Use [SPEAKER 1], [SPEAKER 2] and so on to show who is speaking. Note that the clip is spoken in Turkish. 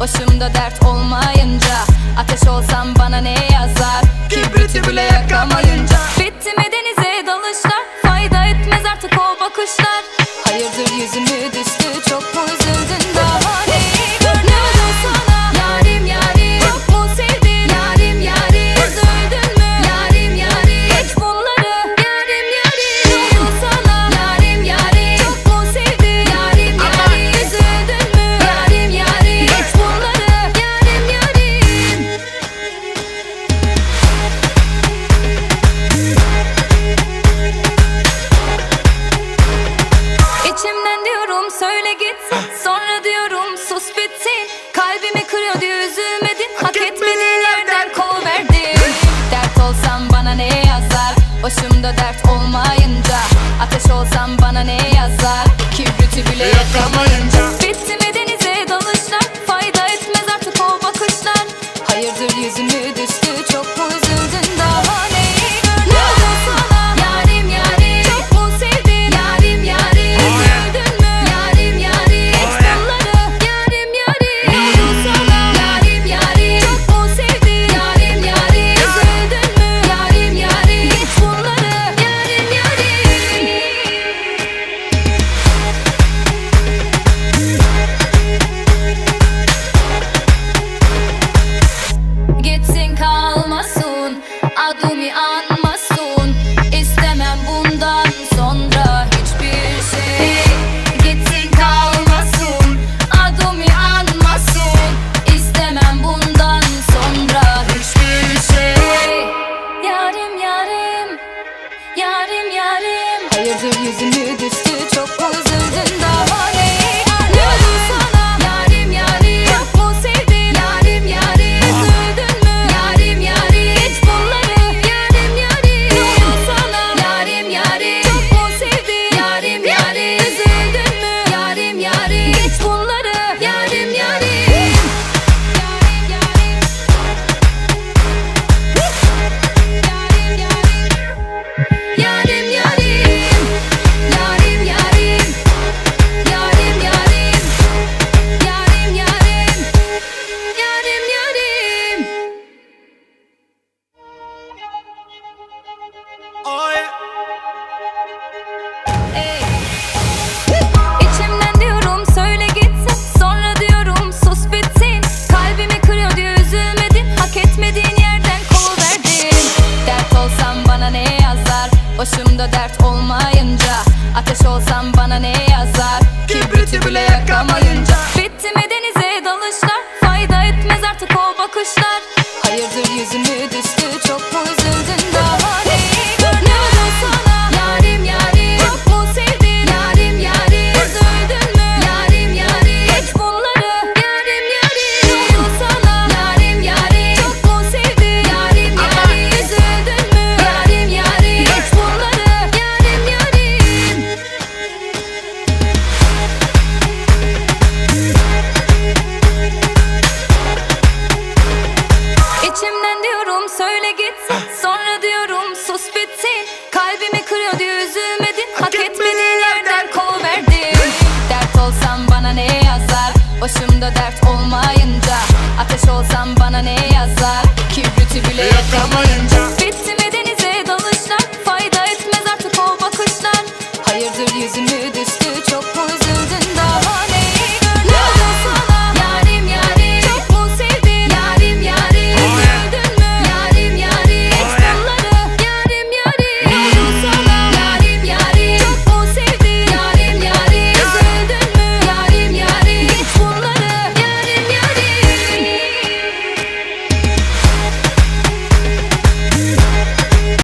[SPEAKER 1] Başımda dert olmayınca Ateş olsam bana ne yazar? Kibriti bile Başımda dert olmayınca Ateş olsam bana ne yazar? Kibriti bile yakamayınca. Bitti mi denize dalışlar fayda etmez. Ayırdım yüzümü düştüm Ateş olsam bana ne yazar? Kibriti bile yakamayınca. Bitti mi denize dalışlar? Fayda etmez artık o bakışlar. bana ne yazar? Kibriti bile yakamayınca Bitti mi?